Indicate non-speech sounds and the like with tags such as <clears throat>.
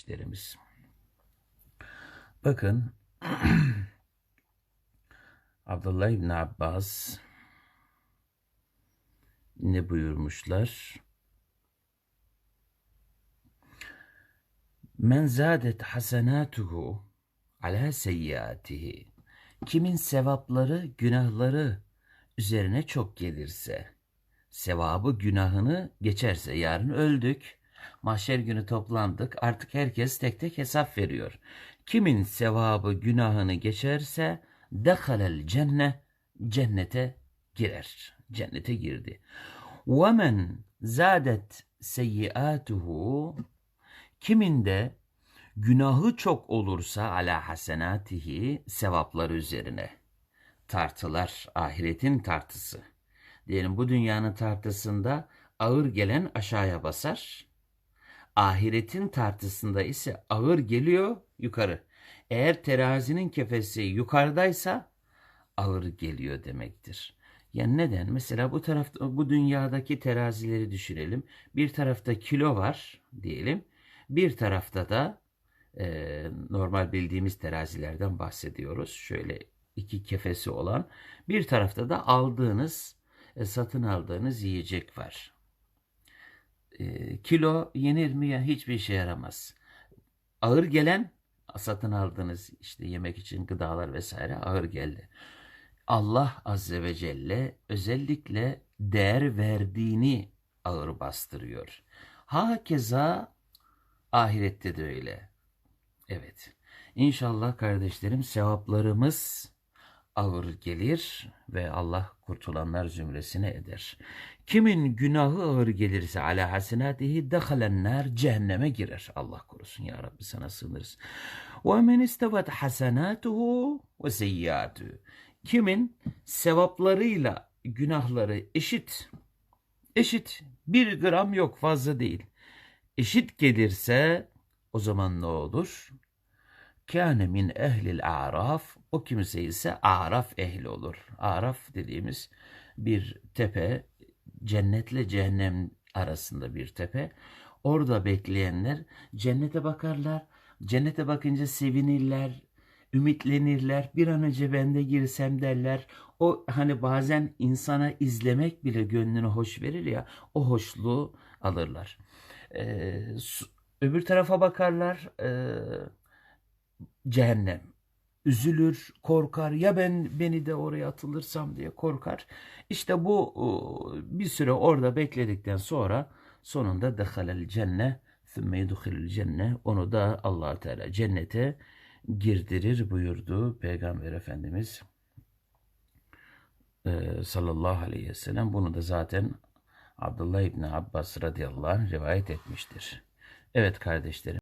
kardeşlerimiz. Bakın <clears throat> Abdullah İbni Abbas ne buyurmuşlar? Men zadet hasenatuhu ala seyyiatihi. Kimin sevapları, günahları üzerine çok gelirse, sevabı günahını geçerse, yarın öldük, Mahşer günü toplandık. Artık herkes tek tek hesap veriyor. Kimin sevabı günahını geçerse dehalel cenne cennete girer. Cennete girdi. Ve men zadet seyyiatuhu kimin de günahı çok olursa ala hasenatihi sevapları üzerine tartılar ahiretin tartısı. Diyelim bu dünyanın tartısında ağır gelen aşağıya basar. Ahiretin tartısında ise ağır geliyor yukarı. Eğer terazinin kefesi yukarıdaysa ağır geliyor demektir. Yani neden? Mesela bu tarafta bu dünyadaki terazileri düşünelim. Bir tarafta kilo var diyelim. Bir tarafta da e, normal bildiğimiz terazilerden bahsediyoruz. Şöyle iki kefesi olan. Bir tarafta da aldığınız, e, satın aldığınız yiyecek var. E, kilo yenir mi ya hiçbir işe yaramaz. Ağır gelen satın aldığınız işte yemek için gıdalar vesaire ağır geldi. Allah Azze ve Celle özellikle değer verdiğini ağır bastırıyor. Hakeza ahirette de öyle. Evet. İnşallah kardeşlerim sevaplarımız ağır gelir ve Allah kurtulanlar zümresine eder. Kimin günahı ağır gelirse ala hasenatihi dehalenler cehenneme girer. Allah korusun ya Rabbi sana sığınırız. Ve men istevet hasenatuhu ve seyyiatuhu. Kimin sevaplarıyla günahları eşit, eşit bir gram yok fazla değil. Eşit gelirse o zaman ne olur? Kâne min ehlil a'raf. O kimse ise a'raf ehli olur. A'raf dediğimiz bir tepe, cennetle cehennem arasında bir tepe. Orada bekleyenler cennete bakarlar. Cennete bakınca sevinirler, ümitlenirler. Bir an önce ben de girsem derler. O hani bazen insana izlemek bile gönlünü hoş verir ya, o hoşluğu alırlar. Ee, öbür tarafa bakarlar, ee, cehennem. Üzülür, korkar. Ya ben beni de oraya atılırsam diye korkar. İşte bu e, bir süre orada bekledikten sonra sonunda dehalel cenne sümme yedhilul cenne onu da Allah Teala cennete girdirir buyurdu Peygamber Efendimiz e, sallallahu aleyhi ve sellem. Bunu da zaten Abdullah İbni Abbas radıyallahu anh rivayet etmiştir. Evet kardeşlerim.